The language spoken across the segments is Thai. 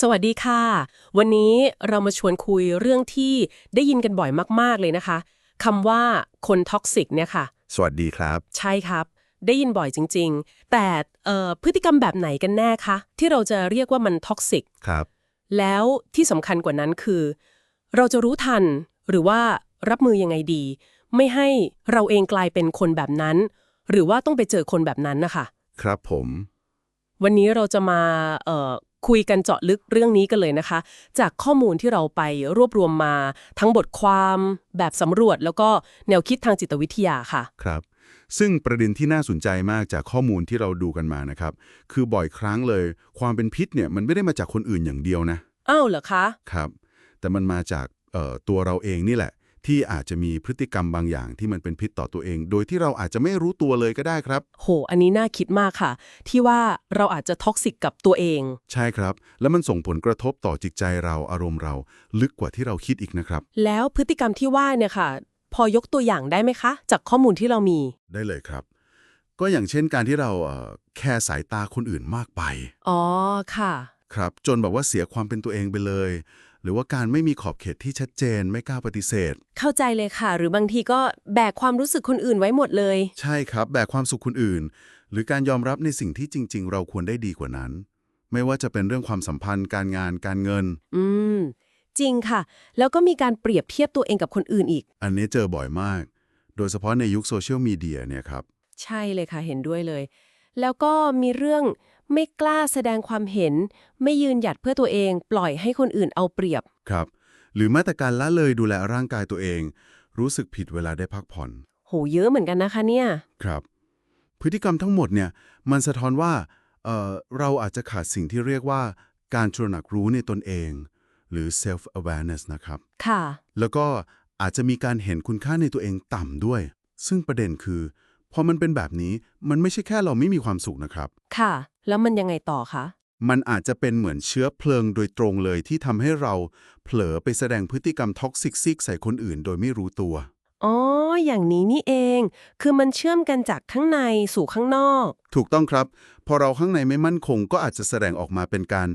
สวัสดีค่ะ วันนี้เรามาชวนคุยเรื่องที่ได้ยินกันบ่อยมาก ๆ เลยนะคะคำว่าคนท็อกซิกเนี่ยค่ะ สวัสดีครับ ใช่ครับ ได้ยินบ่อยจริง ๆ แต่เอ่อพฤติกรรมแบบไหนกันแน่คะ ที่เราจะเรียกว่ามันท็อกซิกครับ แล้วที่สำคัญกว่านั้นคือ เราจะรู้ทันหรือว่ารับมือยังไงดี ไม่ให้เราเองกลายเป็นคนแบบนั้น หรือว่าต้องไปเจอคนแบบนั้นนะคะ ครับผม วันนี้เราจะมาเอ่อ คุยกันเจาะลึกเรื่องนี้กันเลยนะคะ จากข้อมูลที่เราไปรวบรวมมา ทั้งบทความแบบสำรวจ แล้วก็แนวคิดทางจิตวิทยาค่ะ ครับ ซึ่งประเด็นที่น่าสนใจมากจากข้อมูลที่เราดูกันมานะครับ คือบ่อยครั้งเลย ความเป็นพิษเนี่ยมันไม่ได้มาจากคนอื่นอย่างเดียวนะอ้าวเหรอคะ ครับ แต่มันมาจากเอ่อตัวเราเองนี่แหละ ที่อาจจะมีพฤติกรรมบางอย่างที่มันเป็นพิษต่อตัวเอง โดยที่เราอาจจะไม่รู้ตัวเลยก็ได้ครับ โห อันนี้น่าคิดมากค่ะ ที่ว่าเราอาจจะท็อกซิกกับตัวเอง ใช่ครับ แล้วมันส่งผลกระทบต่อจิตใจเราอารมณ์เรา ลึกกว่าที่เราคิดอีกนะครับ แล้วพฤติกรรมที่ว่าเนี่ยค่ะ พอยกตัวอย่างได้ไหมคะ จากข้อมูลที่เรามี ได้เลยครับ ก็อย่างเช่นการที่เราเอ่อแค่สายตาคนอื่นมากไป อ๋อ ค่ะ ครับ จนแบบว่าเสียความเป็นตัวเองไปเลย หรือว่าการไม่มีขอบเขตที่ชัดเจนไม่กล้าปฏิเสธ เข้าใจเลยค่ะ หรือบางทีก็แบกความรู้สึกคนอื่นไว้หมดเลย ใช่ครับ แบกความสุขคนอื่น หรือการยอมรับในสิ่งที่จริง ๆ เราควรได้ดีกว่านั้น ไม่ว่าจะเป็นเรื่องความสัมพันธ์ การงานการเงิน อืม จริงค่ะ แล้วก็มีการเปรียบเทียบตัวเองกับคนอื่นอีก อันนี้เจอบ่อยมาก โดยเฉพาะในยุคโซเชียลมีเดียเนี่ยครับ ใช่เลยค่ะเห็นด้วยเลย แล้วก็มีเรื่อง ไม่กล้าแสดงความเห็น ไม่ยืนหยัดเพื่อตัวเอง ปล่อยให้คนอื่นเอาเปรียบ ครับ หรือแม้แต่การละเลยดูแลร่างกายตัวเอง รู้สึกผิดเวลาได้พักผ่อน โหเยอะเหมือนกันนะคะเนี่ย ครับ พฤติกรรมทั้งหมดเนี่ยมันสะท้อนว่าเอ่อเราอาจจะขาดสิ่งที่เรียกว่าการตระหนักรู้ในตนเอง หรือ self awareness นะครับ ค่ะ แล้วก็อาจจะมีการเห็นคุณค่าในตัวเองต่ำด้วย ซึ่งประเด็นคือ พอมันเป็นแบบนี้มันไม่ใช่แค่เราไม่มีความสุขนะครับ ค่ะ แล้วมันยังไงต่อคะ มันอาจจะเป็นเหมือนเชื้อเพลิงโดยตรงเลยที่ทำให้เราเผลอไปแสดงพฤติกรรมท็อกซิกซิกใส่คนอื่นโดยไม่รู้ตัว อ๋อ อย่างนี้นี่เอง คือมันเชื่อมกันจากข้างในสู่ข้างนอก ถูกต้องครับ พอเราข้างในไม่มั่นคงก็อาจจะแสดงออกมาเป็นการ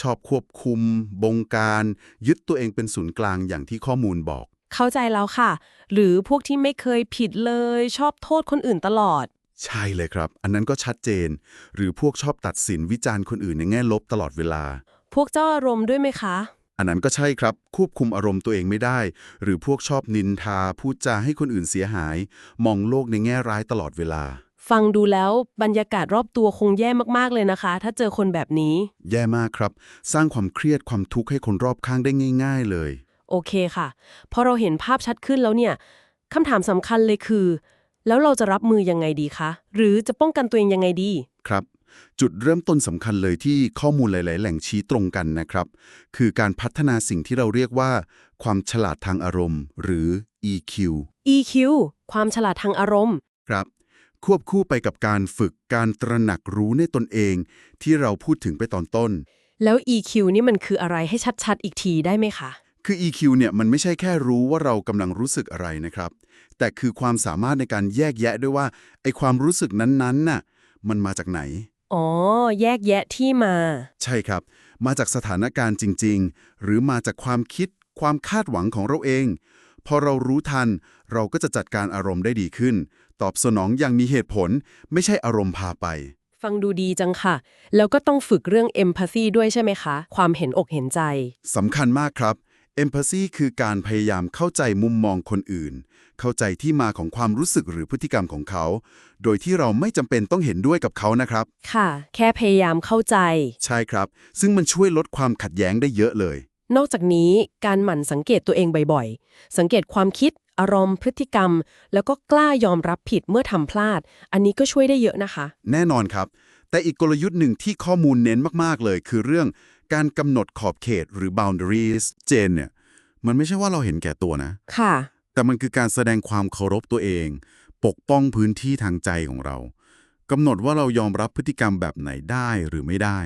ชอบควบคุม บงการ ยึดตัวเองเป็นศูนย์กลางอย่างที่ข้อมูลบอก เข้าใจแล้วค่ะ หรือพวกที่ไม่เคยผิดเลยชอบโทษคนอื่นตลอด ใช่เลยครับ อันนั้นก็ชัดเจน หรือพวกชอบตัดสินวิจารณ์คนอื่นในแง่ลบตลอดเวลา พวกเจ้าอารมณ์ด้วยไหมคะ อันนั้นก็ใช่ครับ ควบคุมอารมณ์ตัวเองไม่ได้ หรือพวกชอบนินทาพูดจาให้คนอื่นเสียหาย มองโลกในแง่ร้ายตลอดเวลา ฟังดูแล้วบรรยากาศรอบตัวคงแย่มากๆเลยนะคะ ถ้าเจอคนแบบนี้ แย่มากครับ สร้างความเครียดความทุกข์ให้คนรอบข้างได้ง่าย ๆ เลย โอเคค่ะ พอเราเห็นภาพชัดขึ้นแล้วเนี่ยคำถามสำคัญเลยคือ แล้วเราจะรับมือยังไงดีคะ หรือจะป้องกันตัวเองยังไงดี ครับ จุดเริ่มต้นสำคัญเลยที่ข้อมูลหลาย ๆ แหล่งชี้ตรงกันนะครับ คือการพัฒนาสิ่งที่เราเรียกว่า ความฉลาดทางอารมณ์ หรือ EQ EQ ความฉลาดทางอารมณ์ ครับ ควบคู่ไปกับการฝึกการตระหนักรู้ในตนเอง ที่เราพูดถึงไปตอนต้น แล้ว EQ นี่มันคืออะไรให้ชัด ๆ อีกทีได้ไหมคะ คือ EQ เนี่ยมันไม่ใช่แค่รู้ว่าเรากำลังรู้สึกอะไรนะครับ แต่คือความสามารถในการแยกแยะด้วยว่าไอความรู้สึกนั้นๆน่ะมันมาจากไหน อ๋อ แยกแยะที่มา ใช่ครับ มาจากสถานการณ์จริง ๆ หรือมาจากความคิด ความคาดหวังของเราเอง พอเรารู้ทัน เราก็จะจัดการอารมณ์ได้ดีขึ้น ตอบสนองอย่างมีเหตุผล ไม่ใช่อารมณ์พาไป ฟังดูดีจังค่ะ แล้วก็ต้องฝึกเรื่อง empathy ด้วยใช่ไหมคะ ความเห็นอกเห็นใจ สำคัญมากครับ Empathy คือการพยายามเข้าใจมุมมองคนอื่น เข้าใจที่มาของความรู้สึกหรือพฤติกรรมของเขา โดยที่เราไม่จำเป็นต้องเห็นด้วยกับเขานะครับ ค่ะ แค่พยายามเข้าใจ ใช่ครับ ซึ่งมันช่วยลดความขัดแย้งได้เยอะเลย นอกจากนี้การหมั่นสังเกตตัวเองบ่อยๆ สังเกตความคิด อารมณ์ พฤติกรรม แล้วก็กล้ายอมรับผิดเมื่อทำพลาด อันนี้ก็ช่วยได้เยอะนะคะ แน่นอนครับ แต่อีกกลยุทธ์หนึ่งที่ข้อมูลเน้นมากๆเลย คือเรื่อง การกำหนดขอบเขตหรือ boundaries เจนเนี่ย มันไม่ใช่ว่าเราเห็นแก่ตัวนะ ค่ะ แต่มันคือการแสดงความเคารพตัวเอง ปกป้องพื้นที่ทางใจของเรากำหนดว่าเรายอมรับพฤติกรรมแบบไหนได้หรือไม่ได้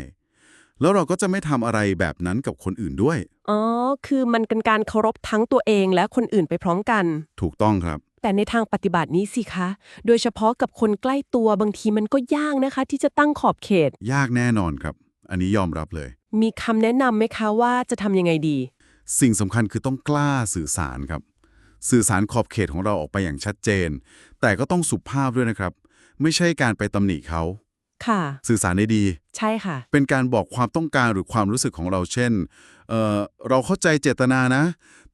แล้วเราก็จะไม่ทำอะไรแบบนั้นกับคนอื่นด้วย อ๋อ คือมันเป็นการเคารพทั้งตัวเองและคนอื่นไปพร้อมกัน ถูกต้องครับ แต่ในทางปฏิบัตินี้สิคะ โดยเฉพาะกับคนใกล้ตัวบางทีมันก็ยากนะคะ ที่จะตั้งขอบเขต ยากแน่นอนครับ อันนี้ยอมรับเลย มีคำแนะนำไหมคะว่าจะทำยังไงดี สิ่งสำคัญคือต้องกล้าสื่อสารครับ สื่อสารขอบเขตของเราออกไปอย่างชัดเจน แต่ก็ต้องสุภาพด้วยนะครับ ไม่ใช่การไปตำหนิเขาค่ะ สื่อสารได้ดี ใช่ค่ะ เป็นการบอกความต้องการหรือความรู้สึกของเราเช่นเอ่อเราเข้าใจเจตนานะ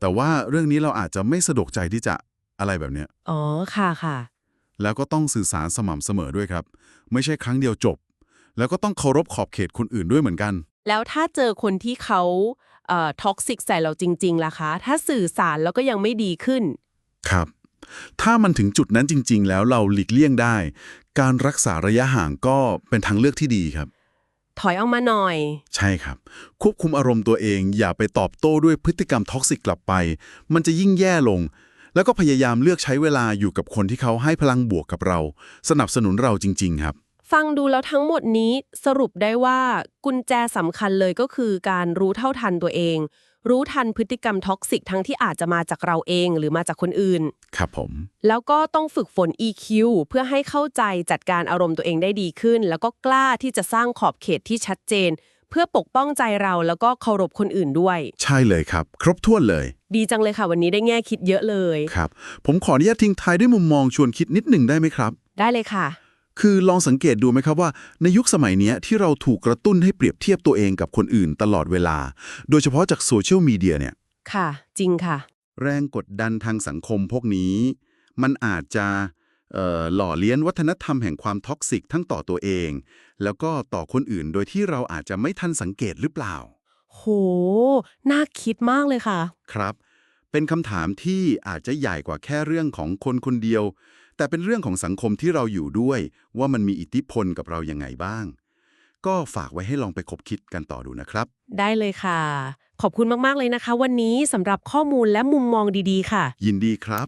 แต่ว่าเรื่องนี้เราอาจจะไม่สะดวกใจที่จะอะไรแบบเนี้ยอ๋อค่ะค่ะ แล้วก็ต้องสื่อสารสม่ำเสมอด้วยครับ ไม่ใช่ครั้งเดียวจบ แล้วก็ต้องเคารพขอบเขตคนอื่นด้วยเหมือนกัน แล้วถ้าเจอคนที่เขาเอ่อท็อกซิกใส่เราจริงๆล่ะคะ ถ้าสื่อสารแล้วก็ยังไม่ดีขึ้น ครับ ถ้ามันถึงจุดนั้นจริง ๆ แล้วเราหลีกเลี่ยงได้ การรักษาระยะห่างก็เป็นทางเลือกที่ดีครับ ถอยออกมาหน่อย ใช่ครับ ควบคุมอารมณ์ตัวเอง อย่าไปตอบโต้ด้วยพฤติกรรมท็อกซิกกลับไป มันจะยิ่งแย่ลง แล้วก็พยายามเลือกใช้เวลาอยู่กับคนที่เขาให้พลังบวกกับเรา สนับสนุนเราจริง ๆ ครับ ฟังดูแล้วทั้งหมดนี้สรุปได้ว่ากุญแจสำคัญเลยก็คือการรู้เท่าทันตัวเอง รู้ทันพฤติกรรมท็อกซิกทั้งที่อาจจะมาจากเราเองหรือมาจากคนอื่น ครับผม แล้วก็ต้องฝึกฝน EQ เพื่อให้เข้าใจจัดการอารมณ์ตัวเองได้ดีขึ้น แล้วก็กล้าที่จะสร้างขอบเขตที่ชัดเจน เพื่อปกป้องใจเราแล้วก็เคารพคนอื่นด้วย ใช่เลยครับ ครบถ้วนเลย ดีจังเลยค่ะวันนี้ได้แง่คิดเยอะเลย ครับ ผมขออนุญาตทิ้งท้ายด้วยมุมมองชวนคิดนิดหนึ่งได้ไหมครับ ได้เลยค่ะ คือลองสังเกตดูไหมครับว่า ในยุคสมัยเนี้ยที่เราถูกกระตุ้นให้เปรียบเทียบตัวเองกับคนอื่นตลอดเวลา โดยเฉพาะจากโซเชียลมีเดียเนี่ย ค่ะ จริงค่ะ แรงกดดันทางสังคมพวกนี้ มันอาจจะเอ่อหล่อเลี้ยนวัฒนธรรมแห่งความท็อกซิกทั้งต่อตัวเอง แล้วก็ต่อคนอื่นโดยที่เราอาจจะไม่ทันสังเกตหรือเปล่า โห น่าคิดมากเลยค่ะ ครับ เป็นคำถามที่อาจจะใหญ่กว่าแค่เรื่องของคนคนเดียว แต่เป็นเรื่องของสังคมที่เราอยู่ด้วย ว่ามันมีอิทธิพลกับเรายังไงบ้าง ก็ฝากไว้ให้ลองไปคบคิดกันต่อดูนะครับ ได้เลยค่ะ ขอบคุณมาก ๆ เลยนะคะ วันนี้สำหรับข้อมูลและมุมมองดีๆ ค่ะ ยินดีครับ